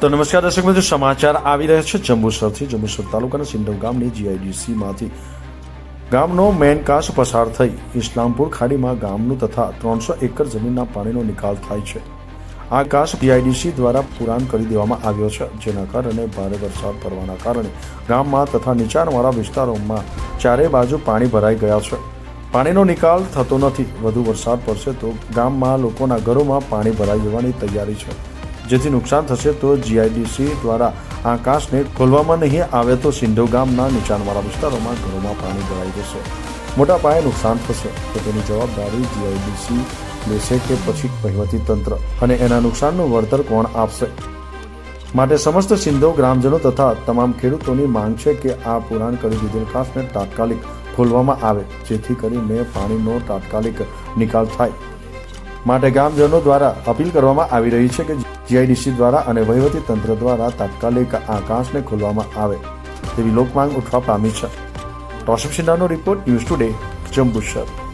તો નમસ્કાર દર્શક મિત્રો, સમાચાર આવી રહ્યા છે જંબુસરથી. જંબુસર તાલુકાના સિંડવ ગામની જીઆઈડીસીમાંથી ગામનો મેન કાસ પસાર થઈ ઇસ્લામપુર ખાડીમાં ગામનું તથા ત્રણસો એકર જમીનના પાણીનો નિકાલ થાય છે. આ કાસ જીઆઈડીસી દ્વારા પુરાણ કરી દેવામાં આવ્યો છે, જેના કારણે ભારે વરસાદ પડવાના કારણે ગામમાં તથા નીચાણવાળા વિસ્તારોમાં ચારે બાજુ પાણી ભરાઈ ગયા છે. પાણીનો નિકાલ થતો નથી, વધુ વરસાદ પડશે તો ગામમાં લોકોના ઘરોમાં પાણી ભરાઈ જવાની તૈયારી છે. જેથી નુકસાન થશે તો જીઆઈડીસી દ્વારા આકાશને ખોલવામાં નહીં આવે તો સિંધો ગામના નીચાણવાળા વિસ્તારોમાં ઘરોમાં પાણી ભરાઈ જશે. મોટા પાયે નુકસાન થશે. તો તેની જવાબદારી જીઆઈડીસી લેશે કે પછી વહીવટી તંત્ર? અને એના નુકસાનનું વળતર કોણ આપશે? માટે સમસ્ત સિંધો ગ્રામજનો તથા તમામ ખેડૂતોની માંગ છે કે આ પુરાણ કરી દીધેલ કાસને તાત્કાલિક ખોલવામાં આવે, જેથી કરીને પાણીનો તાત્કાલિક નિકાલ થાય. માટે ગામજનો દ્વારા અપીલ કરવામાં આવી રહી છે કે જીઆઈડીસી દ્વારા અને વહીવટી તંત્ર દ્વારા તાત્કાલિક આકાશને ખોલવામાં આવે તેવી લોકમાંગ ઉઠવા પામી છે. ટોશિપ સિન્હાનો રિપોર્ટ ન્યૂઝ ટુડે, જંબુસર.